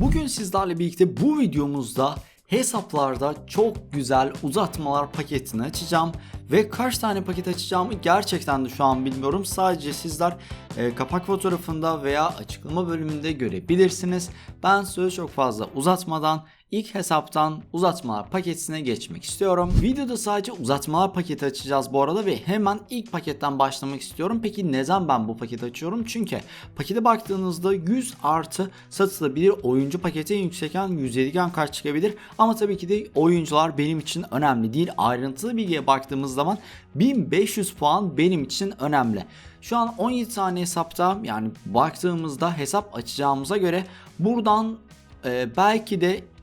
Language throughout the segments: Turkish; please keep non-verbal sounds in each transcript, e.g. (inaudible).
Bugün sizlerle birlikte bu videomuzda hesaplarda çok güzel uzatmalar paketini açacağım ve kaç tane paket açacağımı gerçekten de şu an bilmiyorum. Sadece sizler e, kapak fotoğrafında veya açıklama bölümünde görebilirsiniz. Ben söz çok fazla uzatmadan ilk hesaptan uzatmalar paketine geçmek istiyorum. Videoda sadece uzatmalar paketi açacağız bu arada ve hemen ilk paketten başlamak istiyorum. Peki neden ben bu paketi açıyorum? Çünkü pakete baktığınızda 100 artı satılabilir oyuncu paketi en yüksekken 107 gen kart çıkabilir. Ama tabii ki de oyuncular benim için önemli değil. Ayrıntılı bilgiye baktığımız zaman 1500 puan benim için önemli. Şu an 17 tane hesapta yani baktığımızda hesap açacağımıza göre buradan e, belki de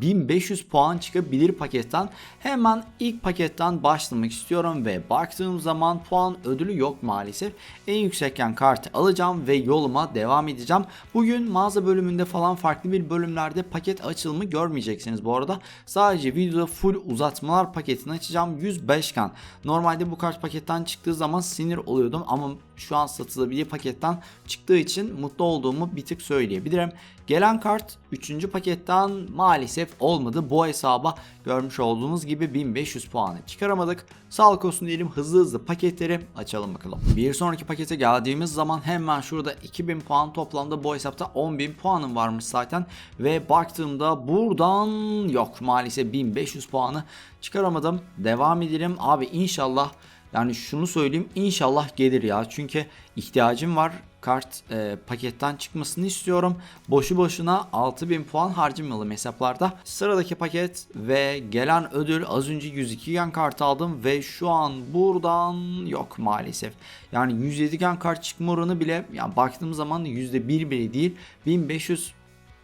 1500 puan çıkabilir paketten. Hemen ilk paketten başlamak istiyorum ve baktığım zaman puan ödülü yok maalesef. En yüksekken kartı alacağım ve yoluma devam edeceğim. Bugün mağaza bölümünde falan farklı bir bölümlerde paket açılımı görmeyeceksiniz bu arada. Sadece videoda full uzatmalar paketini açacağım 105 kan. Normalde bu kart paketten çıktığı zaman sinir oluyordum ama şu an satılabilir paketten çıktığı için mutlu olduğumu bir tık söyleyebilirim. Gelen kart 3. paketten maalesef olmadı. Bu hesaba görmüş olduğunuz gibi 1500 puanı çıkaramadık. Sağlık olsun diyelim hızlı hızlı paketleri açalım bakalım. Bir sonraki pakete geldiğimiz zaman hemen şurada 2000 puan toplamda bu hesapta 10.000 puanım varmış zaten. Ve baktığımda buradan yok maalesef 1500 puanı çıkaramadım. Devam edelim. Abi inşallah yani şunu söyleyeyim inşallah gelir ya. Çünkü ihtiyacım var. Kart e, paketten çıkmasını istiyorum. Boşu boşuna 6000 puan harcamayalım hesaplarda. Sıradaki paket ve gelen ödül az önce 102 gen kart aldım ve şu an buradan yok maalesef. Yani 107 gen kart çıkma oranı bile yani baktığım zaman %1 bile değil. 1500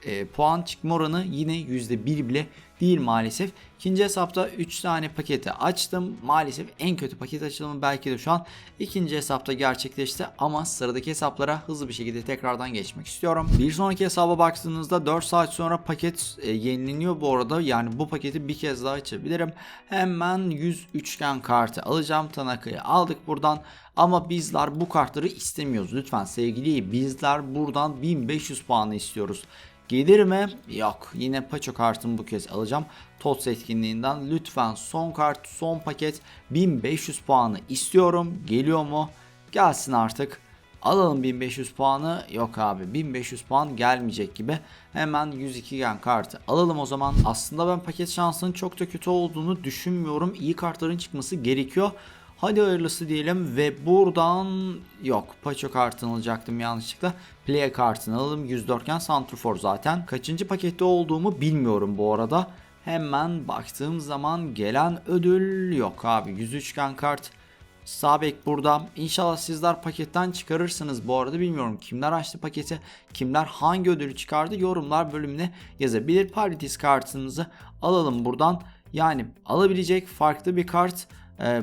e, puan çıkma oranı yine %1 bile değil maalesef. İkinci hesapta 3 tane paketi açtım. Maalesef en kötü paket açılımı belki de şu an ikinci hesapta gerçekleşti ama sıradaki hesaplara hızlı bir şekilde tekrardan geçmek istiyorum. Bir sonraki hesaba baktığınızda 4 saat sonra paket e, yenileniyor bu arada. Yani bu paketi bir kez daha açabilirim. Hemen 100 üçgen kartı alacağım. Tanaka'yı aldık buradan. Ama bizler bu kartları istemiyoruz. Lütfen sevgili bizler buradan 1500 puanı istiyoruz. Gelir mi? Yok. Yine Paço kartımı bu kez alacağım. TOTS etkinliğinden lütfen son kart, son paket 1500 puanı istiyorum. Geliyor mu? Gelsin artık. Alalım 1500 puanı. Yok abi 1500 puan gelmeyecek gibi. Hemen 102 gen kartı alalım o zaman. Aslında ben paket şansının çok da kötü olduğunu düşünmüyorum. İyi kartların çıkması gerekiyor. Hadi hayırlısı diyelim ve buradan yok Paço kartını alacaktım yanlışlıkla. Play kartını alalım 104 gen Santrfor zaten. Kaçıncı pakette olduğumu bilmiyorum bu arada. Hemen baktığım zaman gelen ödül yok abi 103 gen kart. Sabek burada. İnşallah sizler paketten çıkarırsınız. Bu arada bilmiyorum kimler açtı paketi, kimler hangi ödülü çıkardı yorumlar bölümüne yazabilir. Paritis kartınızı alalım buradan. Yani alabilecek farklı bir kart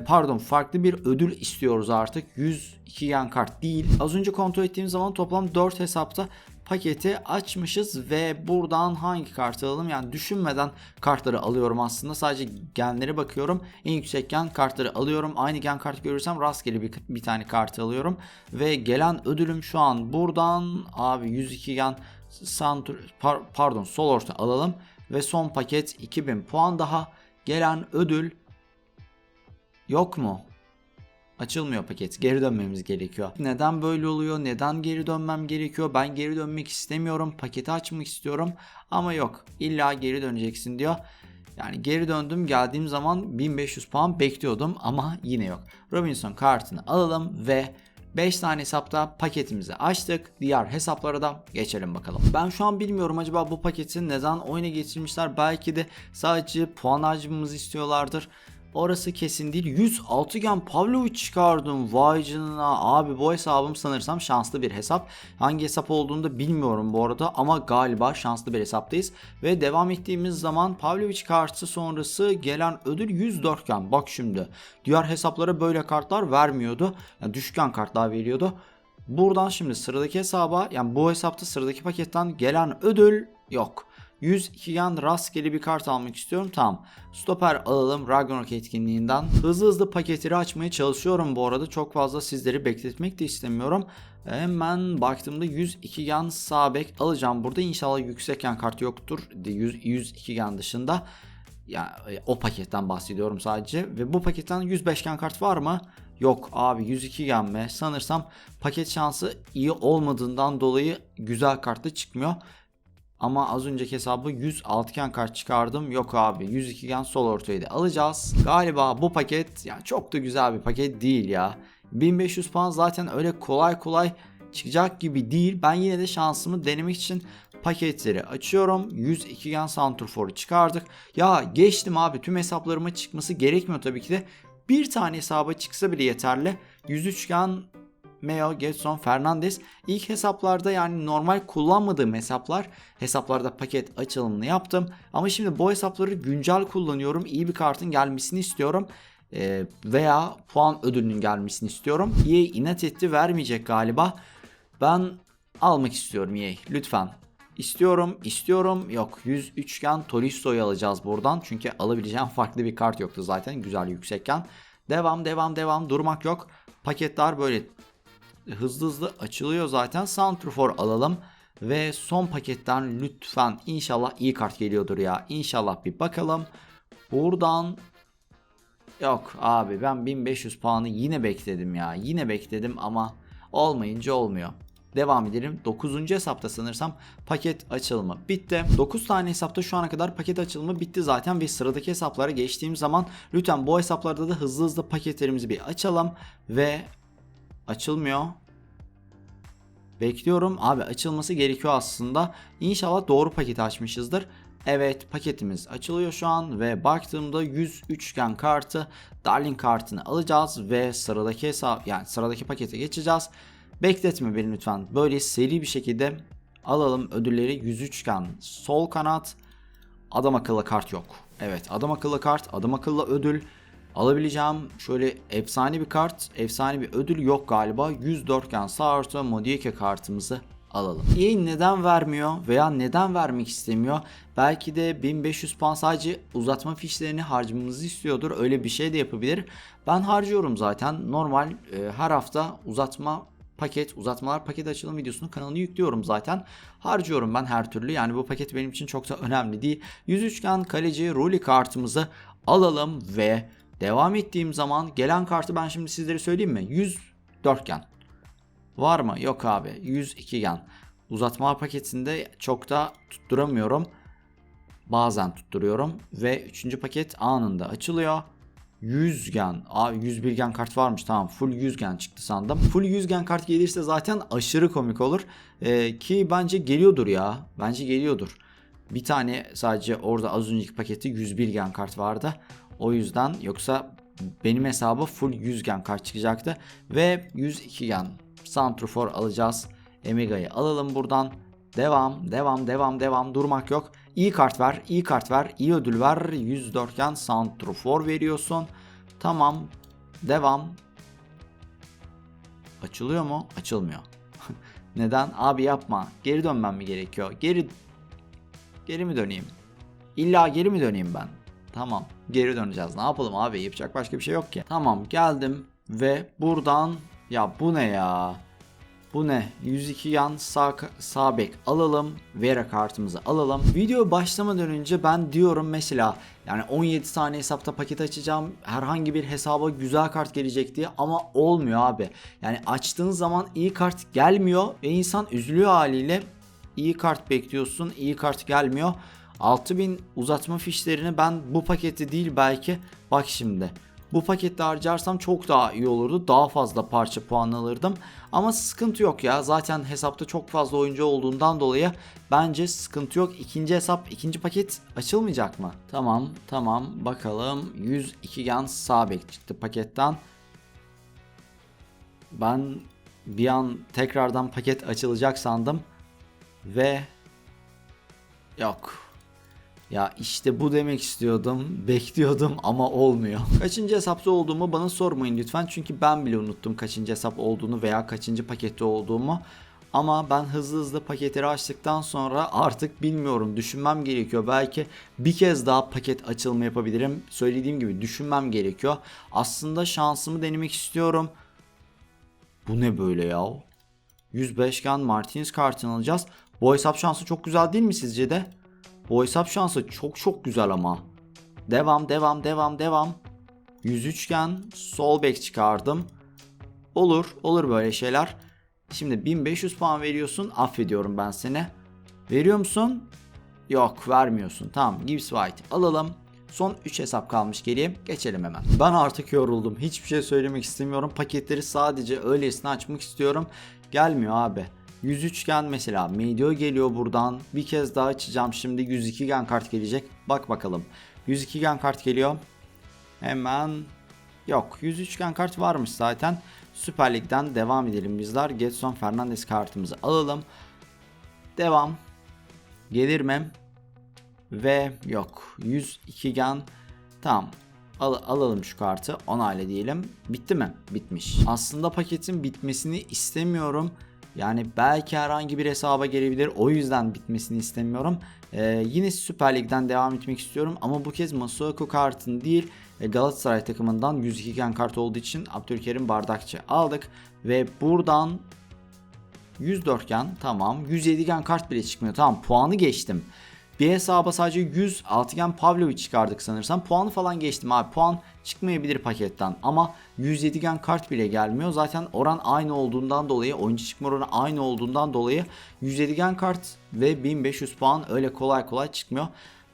pardon farklı bir ödül istiyoruz artık. 102 yan kart değil. Az önce kontrol ettiğim zaman toplam 4 hesapta paketi açmışız ve buradan hangi kartı alalım? Yani düşünmeden kartları alıyorum aslında. Sadece genlere bakıyorum. En yüksek gen kartları alıyorum. Aynı gen kart görürsem rastgele bir, bir tane kartı alıyorum. Ve gelen ödülüm şu an buradan. Abi 102 gen Santur, par, pardon sol orta alalım. Ve son paket 2000 puan daha. Gelen ödül Yok mu? Açılmıyor paket. Geri dönmemiz gerekiyor. Neden böyle oluyor? Neden geri dönmem gerekiyor? Ben geri dönmek istemiyorum. Paketi açmak istiyorum. Ama yok. İlla geri döneceksin diyor. Yani geri döndüm geldiğim zaman 1500 puan bekliyordum ama yine yok. Robinson kartını alalım ve 5 tane hesapta paketimizi açtık. Diğer hesaplara da geçelim bakalım. Ben şu an bilmiyorum acaba bu paketi neden oyuna getirmişler. Belki de sadece puan harcamamızı istiyorlardır. Orası kesin değil. 106 gen Pavlovic çıkardım. Vay canına. Abi bu hesabım sanırsam şanslı bir hesap. Hangi hesap olduğunu da bilmiyorum bu arada ama galiba şanslı bir hesaptayız. Ve devam ettiğimiz zaman Pavlovic kartı sonrası gelen ödül 104 gen. Bak şimdi. Diğer hesaplara böyle kartlar vermiyordu. Yani düşken kartlar veriyordu. Buradan şimdi sıradaki hesaba yani bu hesapta sıradaki paketten gelen ödül yok. 102 yan rastgele bir kart almak istiyorum. Tamam. Stoper alalım Ragnarok etkinliğinden. Hızlı hızlı paketleri açmaya çalışıyorum bu arada. Çok fazla sizleri bekletmek de istemiyorum. Hemen baktığımda 102 gen sağ bek alacağım. Burada inşallah yüksek gen kartı yoktur. 100, 102 gen dışında. Ya e, o paketten bahsediyorum sadece. Ve bu paketten 105 gen kart var mı? Yok abi 102 gen mi? Sanırsam paket şansı iyi olmadığından dolayı güzel kartlı çıkmıyor. Ama az önceki hesabı 106 gen kart çıkardım. Yok abi 102 gen sol ortayı da alacağız. Galiba bu paket yani çok da güzel bir paket değil ya. 1500 puan zaten öyle kolay kolay çıkacak gibi değil. Ben yine de şansımı denemek için paketleri açıyorum. 102 gen Santrfor'u çıkardık. Ya geçtim abi tüm hesaplarıma çıkması gerekmiyor tabii ki de. Bir tane hesaba çıksa bile yeterli. 103 gen Meo, Getson, Fernandez ilk hesaplarda yani normal kullanmadığım hesaplar hesaplarda paket açılımını yaptım. Ama şimdi bu hesapları güncel kullanıyorum. İyi bir kartın gelmesini istiyorum. Ee, veya puan ödülünün gelmesini istiyorum. EA inat etti vermeyecek galiba. Ben almak istiyorum EA lütfen. İstiyorum, istiyorum. Yok 100 üçgen Tolisto'yu alacağız buradan. Çünkü alabileceğim (laughs) farklı bir kart yoktu zaten güzel yüksekken. Devam, devam, devam. Durmak yok. Paketler böyle hızlı hızlı açılıyor zaten. Santrfor alalım. Ve son paketten lütfen inşallah iyi kart geliyordur ya. İnşallah bir bakalım. Buradan Yok abi ben 1500 puanı yine bekledim ya. Yine bekledim ama olmayınca olmuyor. Devam edelim. 9. hesapta sanırsam paket açılımı bitti. 9 tane hesapta şu ana kadar paket açılımı bitti zaten ve sıradaki hesaplara geçtiğim zaman lütfen bu hesaplarda da hızlı hızlı paketlerimizi bir açalım ve açılmıyor. Bekliyorum. Abi açılması gerekiyor aslında. İnşallah doğru paketi açmışızdır. Evet paketimiz açılıyor şu an ve baktığımda 100 üçgen kartı Darling kartını alacağız ve sıradaki hesap yani sıradaki pakete geçeceğiz. Bekletme beni lütfen. Böyle seri bir şekilde alalım ödülleri 100 üçgen sol kanat adam akıllı kart yok. Evet adam akıllı kart adam akıllı ödül alabileceğim şöyle efsane bir kart efsane bir ödül yok galiba 104 gen sağ orta Modieke kartımızı alalım. EA neden vermiyor veya neden vermek istemiyor? Belki de 1500 puan sadece uzatma fişlerini harcamamızı istiyordur. Öyle bir şey de yapabilir. Ben harcıyorum zaten. Normal e, her hafta uzatma paket, uzatmalar paket açılım videosunu kanalına yüklüyorum zaten. Harcıyorum ben her türlü. Yani bu paket benim için çok da önemli değil. 103 üçgen kaleci Roli kartımızı alalım ve devam ettiğim zaman gelen kartı ben şimdi sizlere söyleyeyim mi? 100 dörtgen. Var mı? Yok abi. 102 gen. Uzatma paketinde çok da tutturamıyorum. Bazen tutturuyorum ve 3. paket anında açılıyor. 100 gen. Abi 101 gen kart varmış tamam. Full 100 gen çıktı sandım. Full 100 gen kart gelirse zaten aşırı komik olur. Ee, ki bence geliyordur ya. Bence geliyordur. Bir tane sadece orada az önceki paketi 101 gen kart vardı. O yüzden yoksa benim hesaba full 100 gen kart çıkacaktı. Ve 102 gen Santrofor alacağız. Emiga'yı alalım buradan. Devam, devam, devam, devam. Durmak yok. İyi kart ver, iyi kart ver, iyi ödül ver. 104 gen Santrofor veriyorsun. Tamam. Devam. Açılıyor mu? Açılmıyor. (laughs) Neden? Abi yapma. Geri dönmem mi gerekiyor? Geri geri mi döneyim? İlla geri mi döneyim ben? Tamam. Geri döneceğiz. Ne yapalım abi? Yapacak başka bir şey yok ki. Tamam geldim ve buradan ya bu ne ya? Bu ne? 102 yan sağ, sağ bek alalım. Vera kartımızı alalım. Video başlamadan önce ben diyorum mesela yani 17 tane hesapta paket açacağım. Herhangi bir hesaba güzel kart gelecek diye ama olmuyor abi. Yani açtığın zaman iyi kart gelmiyor ve insan üzülüyor haliyle. İyi kart bekliyorsun, iyi kart gelmiyor. 6000 uzatma fişlerini ben bu paketi değil belki bak şimdi bu pakette harcarsam çok daha iyi olurdu. Daha fazla parça puan alırdım. Ama sıkıntı yok ya. Zaten hesapta çok fazla oyuncu olduğundan dolayı bence sıkıntı yok. İkinci hesap, ikinci paket açılmayacak mı? Tamam, tamam. Bakalım. 102 gen sağ bek çıktı paketten. Ben bir an tekrardan paket açılacak sandım. Ve yok ya işte bu demek istiyordum. Bekliyordum ama olmuyor. (laughs) Kaçıncı hesapta olduğumu bana sormayın lütfen. Çünkü ben bile unuttum kaçıncı hesap olduğunu veya kaçıncı pakette olduğumu. Ama ben hızlı hızlı paketleri açtıktan sonra artık bilmiyorum düşünmem gerekiyor. Belki bir kez daha paket açılımı yapabilirim. Söylediğim gibi düşünmem gerekiyor. Aslında şansımı denemek istiyorum. Bu ne böyle ya? 105 gen Martinez kartını alacağız. Bu hesap şansı çok güzel değil mi sizce de? Bu hesap şansı çok çok güzel ama. Devam devam devam devam. 103 gen sol bek çıkardım. Olur olur böyle şeyler. Şimdi 1500 puan veriyorsun affediyorum ben seni. Veriyor musun? Yok vermiyorsun. Tamam Gibbs White alalım. Son 3 hesap kalmış geriye. Geçelim hemen. Ben artık yoruldum. Hiçbir şey söylemek istemiyorum. Paketleri sadece öylesine açmak istiyorum. Gelmiyor abi. 103 gen mesela Medio geliyor buradan. Bir kez daha açacağım şimdi 102 gen kart gelecek. Bak bakalım. 102 gen kart geliyor. Hemen yok 103 gen kart varmış zaten. Süper Lig'den devam edelim bizler. Getson Fernandes kartımızı alalım. Devam. Gelir mi? Ve yok. 102 gen. Tamam. Al- alalım şu kartı. Onayla diyelim. Bitti mi? Bitmiş. Aslında paketin bitmesini istemiyorum. Yani belki herhangi bir hesaba gelebilir. O yüzden bitmesini istemiyorum. Ee, yine Süper Lig'den devam etmek istiyorum. Ama bu kez Masuaku kartın değil e, Galatasaray takımından 102 gen kart olduğu için Abdülkerim Bardakçı aldık. Ve buradan 104 gen tamam. 107 gen kart bile çıkmıyor. Tamam puanı geçtim. Bir hesaba sadece 100 altıgen Pavlovic çıkardık sanırsam. Puanı falan geçtim abi. Puan çıkmayabilir paketten ama 107 gen kart bile gelmiyor. Zaten oran aynı olduğundan dolayı oyuncu çıkma oranı aynı olduğundan dolayı 107 gen kart ve 1500 puan öyle kolay kolay çıkmıyor.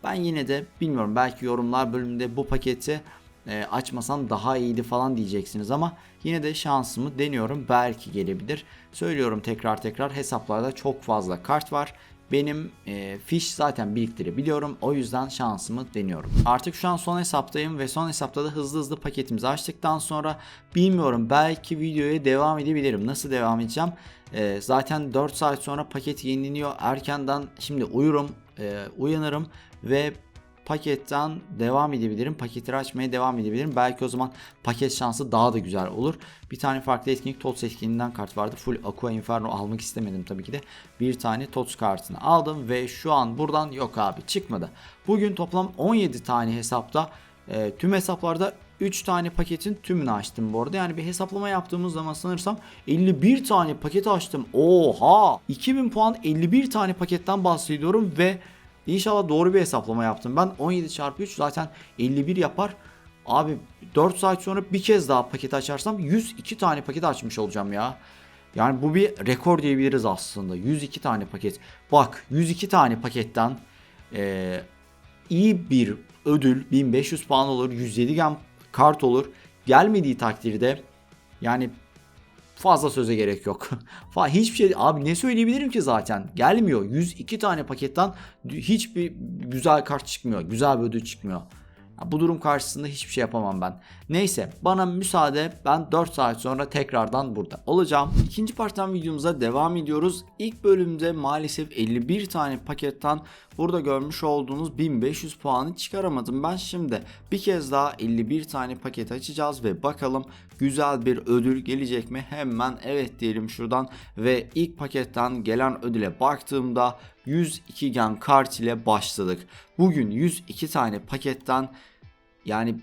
Ben yine de bilmiyorum belki yorumlar bölümünde bu paketi e, açmasan daha iyiydi falan diyeceksiniz ama yine de şansımı deniyorum. Belki gelebilir. Söylüyorum tekrar tekrar hesaplarda çok fazla kart var. Benim e, fiş zaten biriktirebiliyorum. O yüzden şansımı deniyorum. Artık şu an son hesaptayım ve son hesapta da hızlı hızlı paketimizi açtıktan sonra bilmiyorum belki videoya devam edebilirim. Nasıl devam edeceğim? E, zaten 4 saat sonra paket yenileniyor. Erkenden şimdi uyurum, e, uyanırım ve paketten devam edebilirim. Paketleri açmaya devam edebilirim. Belki o zaman paket şansı daha da güzel olur. Bir tane farklı etkinlik TOTS etkinliğinden kart vardı. Full Aqua Inferno almak istemedim tabii ki de. Bir tane TOTS kartını aldım ve şu an buradan yok abi çıkmadı. Bugün toplam 17 tane hesapta e, tüm hesaplarda 3 tane paketin tümünü açtım bu arada. Yani bir hesaplama yaptığımız zaman sanırsam 51 tane paket açtım. Oha! 2000 puan 51 tane paketten bahsediyorum ve İnşallah doğru bir hesaplama yaptım. Ben 17 çarpı 3 zaten 51 yapar. Abi 4 saat sonra bir kez daha paket açarsam 102 tane paket açmış olacağım ya. Yani bu bir rekor diyebiliriz aslında. 102 tane paket. Bak 102 tane paketten ee, iyi bir ödül 1500 puan olur. 107 gem kart olur. Gelmediği takdirde yani fazla söze gerek yok. (laughs) Hiçbir şey abi ne söyleyebilirim ki zaten? Gelmiyor. 102 tane paketten hiçbir güzel kart çıkmıyor. Güzel bir ödül çıkmıyor. Bu durum karşısında hiçbir şey yapamam ben. Neyse bana müsaade ben 4 saat sonra tekrardan burada olacağım. İkinci parttan videomuza devam ediyoruz. İlk bölümde maalesef 51 tane paketten burada görmüş olduğunuz 1500 puanı çıkaramadım. Ben şimdi bir kez daha 51 tane paket açacağız ve bakalım güzel bir ödül gelecek mi? Hemen evet diyelim şuradan ve ilk paketten gelen ödüle baktığımda 102 gen kart ile başladık. Bugün 102 tane paketten yani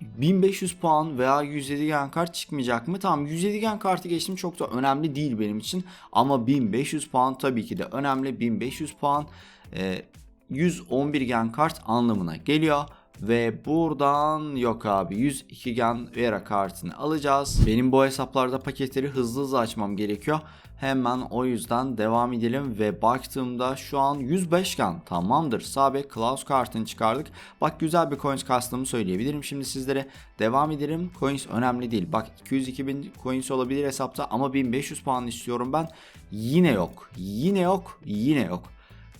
1500 puan veya 107 gen kart çıkmayacak mı? Tamam 107 gen kartı geçtim çok da önemli değil benim için. Ama 1500 puan tabii ki de önemli. 1500 puan e, 111 gen kart anlamına geliyor. Ve buradan yok abi 102 gen Vera kartını alacağız. Benim bu hesaplarda paketleri hızlı hızlı açmam gerekiyor. Hemen o yüzden devam edelim ve baktığımda şu an 105 gen tamamdır. Sabek Klaus kartını çıkardık. Bak güzel bir coins kastığımı söyleyebilirim. Şimdi sizlere devam edelim. Coins önemli değil. Bak 202 bin coins olabilir hesapta ama 1500 puan istiyorum ben. Yine yok. Yine yok. Yine yok.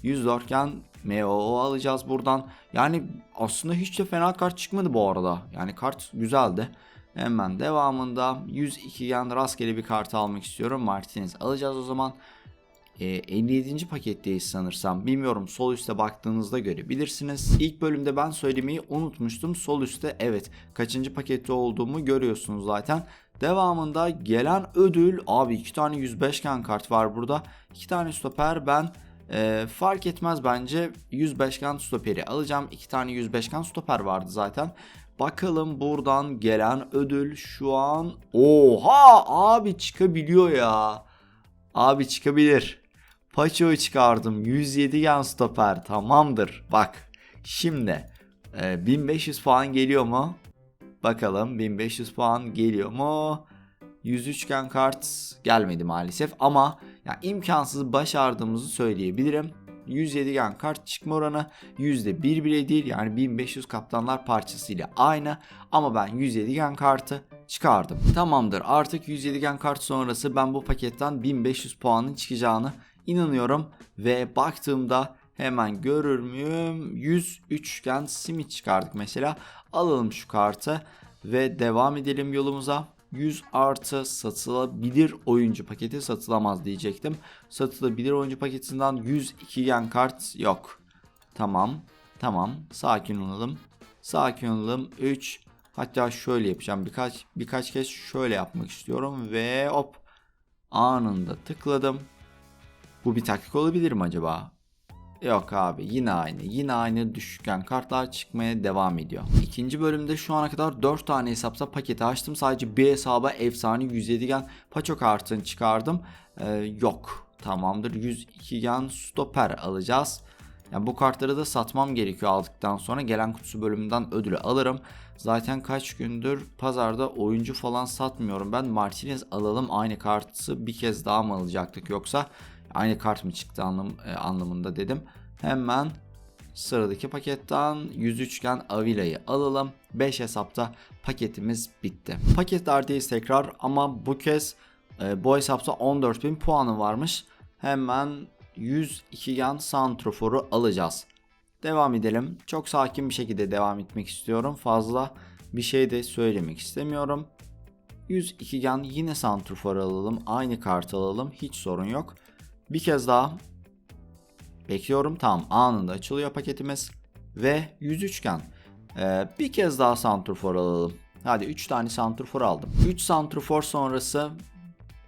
104 gen MOO alacağız buradan. Yani aslında hiç de fena kart çıkmadı bu arada. Yani kart güzeldi. Hemen devamında 102 gen rastgele bir kartı almak istiyorum. Martinez alacağız o zaman. E, 57. paketteyiz sanırsam. Bilmiyorum sol üste baktığınızda görebilirsiniz. İlk bölümde ben söylemeyi unutmuştum. Sol üstte evet kaçıncı pakette olduğumu görüyorsunuz zaten. Devamında gelen ödül abi iki tane 105 gen kart var burada. iki tane stoper ben e, fark etmez bence 105 gen stoperi alacağım. iki tane 105 gen stoper vardı zaten. Bakalım buradan gelen ödül şu an. Oha abi çıkabiliyor ya. Abi çıkabilir. Paço'yu çıkardım. 107 gen stoper. Tamamdır. Bak. Şimdi e, 1500 puan geliyor mu? Bakalım 1500 puan geliyor mu? 103 gen kart gelmedi maalesef ama ya imkansız başardığımızı söyleyebilirim. 107 gen kart çıkma oranı %1 bile değil yani 1500 kaptanlar parçası ile aynı ama ben 107 gen kartı çıkardım. Tamamdır artık 107 gen kart sonrası ben bu paketten 1500 puanın çıkacağını inanıyorum ve baktığımda hemen görür müyüm 103 gen simit çıkardık mesela alalım şu kartı ve devam edelim yolumuza. 100 artı satılabilir oyuncu paketi satılamaz diyecektim. Satılabilir oyuncu paketinden 102 gen kart yok. Tamam. Tamam. Sakin olalım. Sakin olalım. 3 hatta şöyle yapacağım. Birkaç birkaç kez şöyle yapmak istiyorum ve hop anında tıkladım. Bu bir taktik olabilir mi acaba? Yok abi yine aynı. Yine aynı düşükken kartlar çıkmaya devam ediyor. İkinci bölümde şu ana kadar 4 tane hesapta paketi açtım. Sadece bir hesaba efsane 107 gen paço kartını çıkardım. Ee, yok. Tamamdır. 102 gen stoper alacağız. Yani bu kartları da satmam gerekiyor aldıktan sonra gelen kutusu bölümünden ödülü alırım. Zaten kaç gündür pazarda oyuncu falan satmıyorum. Ben Martinez alalım aynı kartı bir kez daha mı alacaktık yoksa aynı kart mı çıktı anlam e, anlamında dedim. Hemen sıradaki paketten 103 gen Avila'yı alalım. 5 hesapta paketimiz bitti. Paketlerdeyiz tekrar ama bu kez e, bu hesapta 14.000 puanı varmış. Hemen 102 gen Santrofor'u alacağız. Devam edelim. Çok sakin bir şekilde devam etmek istiyorum. Fazla bir şey de söylemek istemiyorum. 102 gen yine Santrofor alalım. Aynı kartı alalım. Hiç sorun yok. Bir kez daha bekliyorum. Tamam anında açılıyor paketimiz. Ve 103 gen. Ee, bir kez daha Santrofor alalım. Hadi 3 tane Santrofor aldım. 3 Santrofor sonrası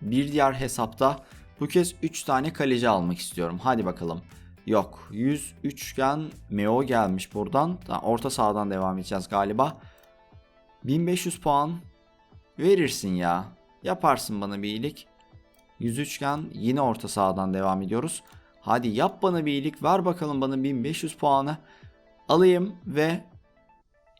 bir diğer hesapta bu kez 3 tane kaleci almak istiyorum. Hadi bakalım. Yok 103 gen Meo gelmiş buradan. Orta sahadan devam edeceğiz galiba. 1500 puan verirsin ya. Yaparsın bana bir iyilik. 103 gen yine orta sahadan devam ediyoruz. Hadi yap bana bir iyilik ver bakalım bana 1500 puanı. Alayım ve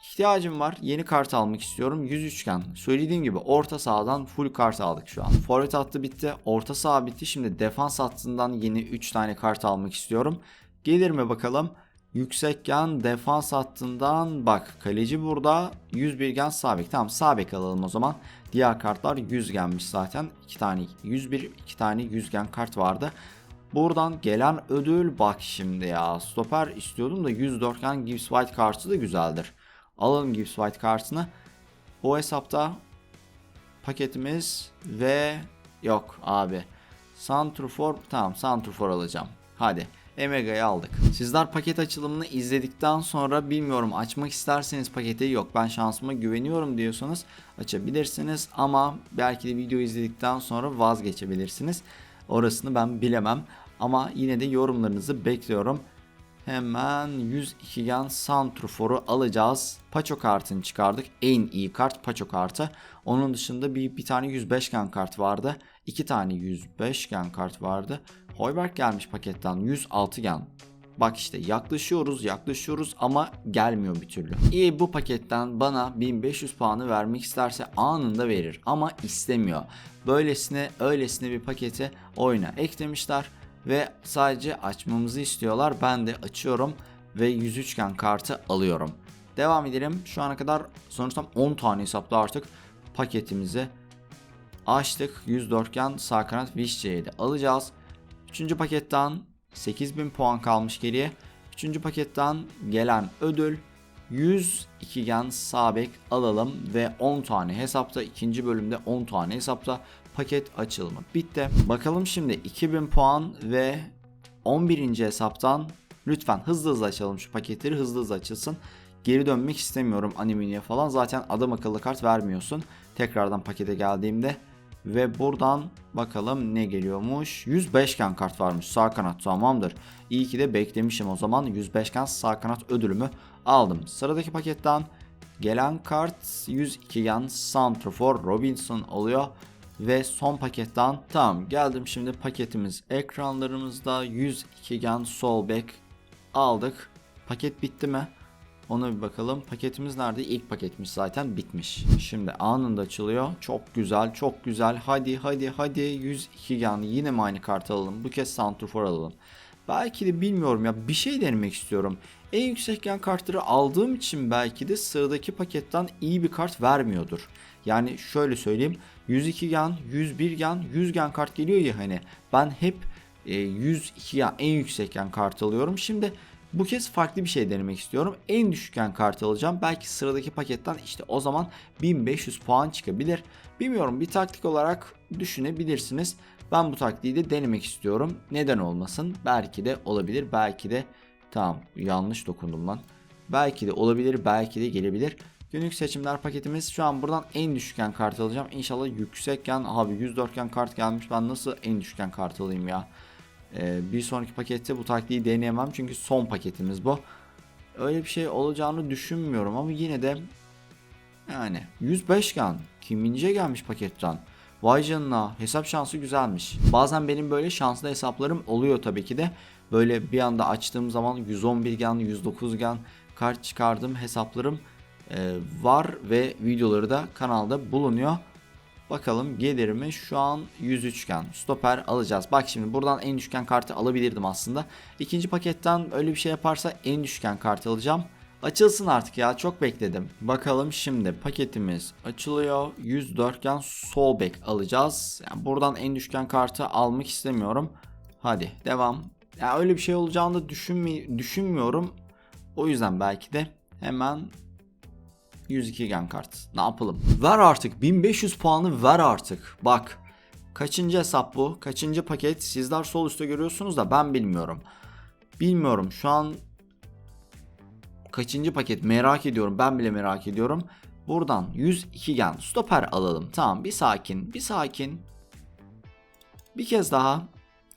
ihtiyacım var. Yeni kart almak istiyorum. 103 gen. Söylediğim gibi orta sahadan full kart aldık şu an. Forvet hattı bitti. Orta saha bitti. Şimdi defans hattından yeni 3 tane kart almak istiyorum. Gelir mi bakalım? Yüksek gen defans hattından bak kaleci burada 101 gen sabek. Tamam sabek alalım o zaman. Diğer kartlar 100 genmiş zaten. 2 tane 101 2 tane 100 gen kart vardı. Buradan gelen ödül bak şimdi ya. Stoper istiyordum da 104 gen Gibbs White kartı da güzeldir. Alalım Gibbs White kartını. O hesapta paketimiz ve yok abi. Santrofor tamam Santrofor alacağım. Hadi. Emega'yı aldık. Sizler paket açılımını izledikten sonra bilmiyorum açmak isterseniz paketi yok ben şansıma güveniyorum diyorsanız açabilirsiniz ama belki de video izledikten sonra vazgeçebilirsiniz. Orasını ben bilemem ama yine de yorumlarınızı bekliyorum. Hemen 102 gen Santrofor'u alacağız. Paço kartını çıkardık. En iyi kart Paço kartı. Onun dışında bir, bir tane 105 gen kart vardı. iki tane 105 gen kart vardı. Hoiberg gelmiş paketten 106 gen. Bak işte yaklaşıyoruz yaklaşıyoruz ama gelmiyor bir türlü. İyi bu paketten bana 1500 puanı vermek isterse anında verir ama istemiyor. Böylesine öylesine bir paketi oyuna eklemişler ve sadece açmamızı istiyorlar. Ben de açıyorum ve 103 gen kartı alıyorum. Devam edelim. Şu ana kadar sonuçta 10 tane hesapta artık paketimizi açtık. 104 gen sağ kanat Vişçe'yi de alacağız. Üçüncü paketten 8000 puan kalmış geriye. Üçüncü paketten gelen ödül 102 gen sabek alalım ve 10 tane hesapta ikinci bölümde 10 tane hesapta paket açılımı bitti. Bakalım şimdi 2000 puan ve 11. hesaptan lütfen hızlı hızlı açalım şu paketleri hızlı hızlı açılsın. Geri dönmek istemiyorum animiniye falan zaten adam akıllı kart vermiyorsun. Tekrardan pakete geldiğimde ve buradan bakalım ne geliyormuş. 105 gen kart varmış sağ kanat tamamdır. İyi ki de beklemişim o zaman 105 gen sağ kanat ödülümü aldım. Sıradaki paketten gelen kart 102 gen Santrofor Robinson oluyor. ve son paketten tamam geldim şimdi paketimiz ekranlarımızda 102 gen sol back aldık. Paket bitti mi? Ona bir bakalım. Paketimiz nerede? İlk paketmiş zaten bitmiş. Şimdi anında açılıyor. Çok güzel, çok güzel. Hadi, hadi, hadi. 102 gen. Yine mi aynı kartı alalım? Bu kez Santrfor alalım. Belki de bilmiyorum ya. Bir şey denemek istiyorum. En yüksek gen kartları aldığım için belki de sıradaki paketten iyi bir kart vermiyordur. Yani şöyle söyleyeyim. 102 gen, 101 gen, 100 gen kart geliyor ya hani. Ben hep e, 102 gen en yüksek gen kart alıyorum. Şimdi bu kez farklı bir şey denemek istiyorum. En düşükken kart alacağım. Belki sıradaki paketten işte o zaman 1500 puan çıkabilir. Bilmiyorum bir taktik olarak düşünebilirsiniz. Ben bu taktiği de denemek istiyorum. Neden olmasın? Belki de olabilir. Belki de tamam yanlış dokundum lan. Belki de olabilir. Belki de gelebilir. Günlük seçimler paketimiz şu an buradan en düşükken kart alacağım. İnşallah yüksekken abi 104 kart gelmiş. Ben nasıl en düşükken kart alayım ya? Ee, bir sonraki pakette bu taktiği deneyemem çünkü son paketimiz bu. Öyle bir şey olacağını düşünmüyorum ama yine de yani 105 gan kimince gelmiş paketten. Vay canına hesap şansı güzelmiş. Bazen benim böyle şanslı hesaplarım oluyor tabii ki de. Böyle bir anda açtığım zaman 111 gan, 109 gan kart çıkardığım hesaplarım e, var ve videoları da kanalda bulunuyor. Bakalım gelir mi? Şu an 103 iken stoper alacağız. Bak şimdi buradan en düşken kartı alabilirdim aslında. İkinci paketten öyle bir şey yaparsa en düşken kartı alacağım. Açılsın artık ya çok bekledim. Bakalım şimdi paketimiz açılıyor. 104 iken sol back alacağız. Yani buradan en düşken kartı almak istemiyorum. Hadi devam. Ya yani öyle bir şey olacağını da düşünmü düşünmüyorum. O yüzden belki de hemen 102 gen kart. Ne yapalım? Ver artık 1500 puanı ver artık. Bak. Kaçıncı hesap bu? Kaçıncı paket? Sizler sol üstte görüyorsunuz da ben bilmiyorum. Bilmiyorum. Şu an kaçıncı paket merak ediyorum. Ben bile merak ediyorum. Buradan 102 gen stoper alalım. Tamam bir sakin. Bir sakin. Bir kez daha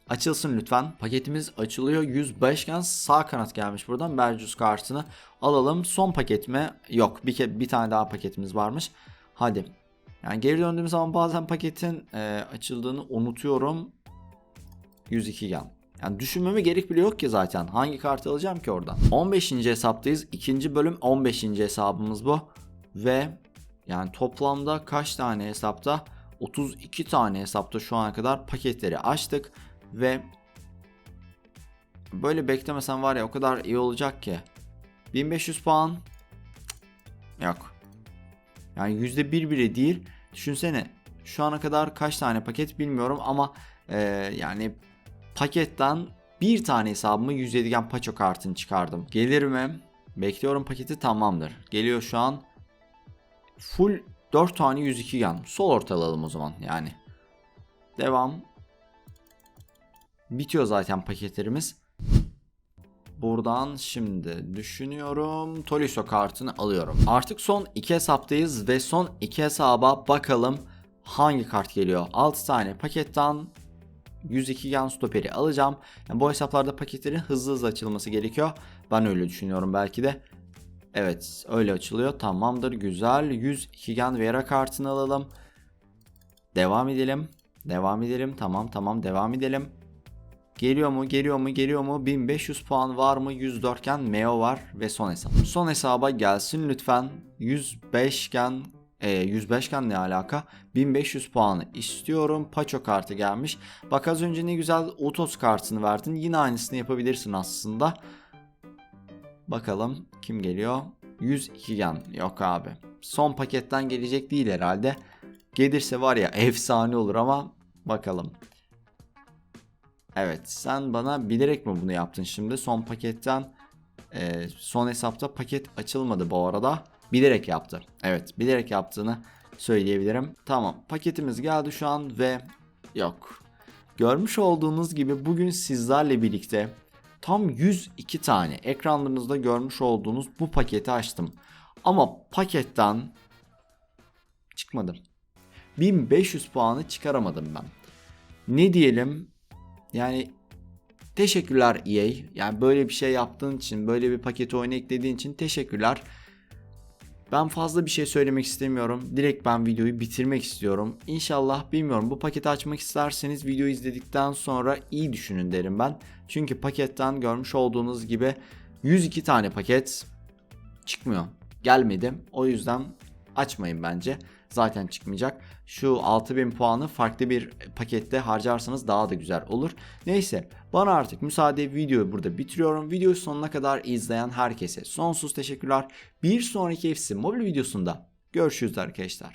Açılsın lütfen. Paketimiz açılıyor. 105 gen sağ kanat gelmiş buradan. Bercus kartını alalım. Son paket mi? Yok. Bir, bir tane daha paketimiz varmış. Hadi. Yani geri döndüğüm zaman bazen paketin e, açıldığını unutuyorum. 102 gen. Yani düşünmeme gerek bile yok ki zaten. Hangi kartı alacağım ki oradan? 15. hesaptayız. İkinci bölüm 15. hesabımız bu. Ve yani toplamda kaç tane hesapta? 32 tane hesapta şu ana kadar paketleri açtık. Ve böyle beklemesen var ya o kadar iyi olacak ki. 1500 puan yok. Yani %1 bile değil. Düşünsene şu ana kadar kaç tane paket bilmiyorum ama e, yani paketten bir tane hesabımı 107 gen paço kartını çıkardım. Gelir mi? Bekliyorum paketi tamamdır. Geliyor şu an. Full 4 tane 102 gen. Sol orta alalım o zaman yani. Devam. Bitiyor zaten paketlerimiz. Buradan şimdi düşünüyorum. Tolisso kartını alıyorum. Artık son iki hesaptayız ve son iki hesaba bakalım hangi kart geliyor. 6 tane paketten 102 yan stoperi alacağım. Yani bu hesaplarda paketlerin hızlı hızlı açılması gerekiyor. Ben öyle düşünüyorum belki de. Evet öyle açılıyor. Tamamdır güzel. 102 gen Vera kartını alalım. Devam edelim. Devam edelim. Tamam tamam devam edelim. Geliyor mu geliyor mu geliyor mu 1500 puan var mı 104 iken Meo var ve son hesap. Son hesaba gelsin lütfen 105 iken e, 105 iken ne alaka 1500 puanı istiyorum Paço kartı gelmiş. Bak az önce ne güzel Utos kartını verdin yine aynısını yapabilirsin aslında. Bakalım kim geliyor 102 gen yok abi son paketten gelecek değil herhalde. Gelirse var ya efsane olur ama bakalım. Evet sen bana bilerek mi bunu yaptın şimdi? Son paketten e, son hesapta paket açılmadı bu arada. Bilerek yaptı. Evet bilerek yaptığını söyleyebilirim. Tamam paketimiz geldi şu an ve yok. Görmüş olduğunuz gibi bugün sizlerle birlikte tam 102 tane ekranlarınızda görmüş olduğunuz bu paketi açtım. Ama paketten çıkmadım. 1500 puanı çıkaramadım ben. Ne diyelim yani teşekkürler EA. Yani böyle bir şey yaptığın için, böyle bir paketi oyuna eklediğin için teşekkürler. Ben fazla bir şey söylemek istemiyorum. Direkt ben videoyu bitirmek istiyorum. İnşallah bilmiyorum bu paketi açmak isterseniz videoyu izledikten sonra iyi düşünün derim ben. Çünkü paketten görmüş olduğunuz gibi 102 tane paket çıkmıyor. Gelmedi. O yüzden açmayın bence. Zaten çıkmayacak. Şu 6000 puanı farklı bir pakette harcarsanız daha da güzel olur. Neyse bana artık müsaade videoyu burada bitiriyorum. Videoyu sonuna kadar izleyen herkese sonsuz teşekkürler. Bir sonraki FC mobil videosunda görüşürüz arkadaşlar.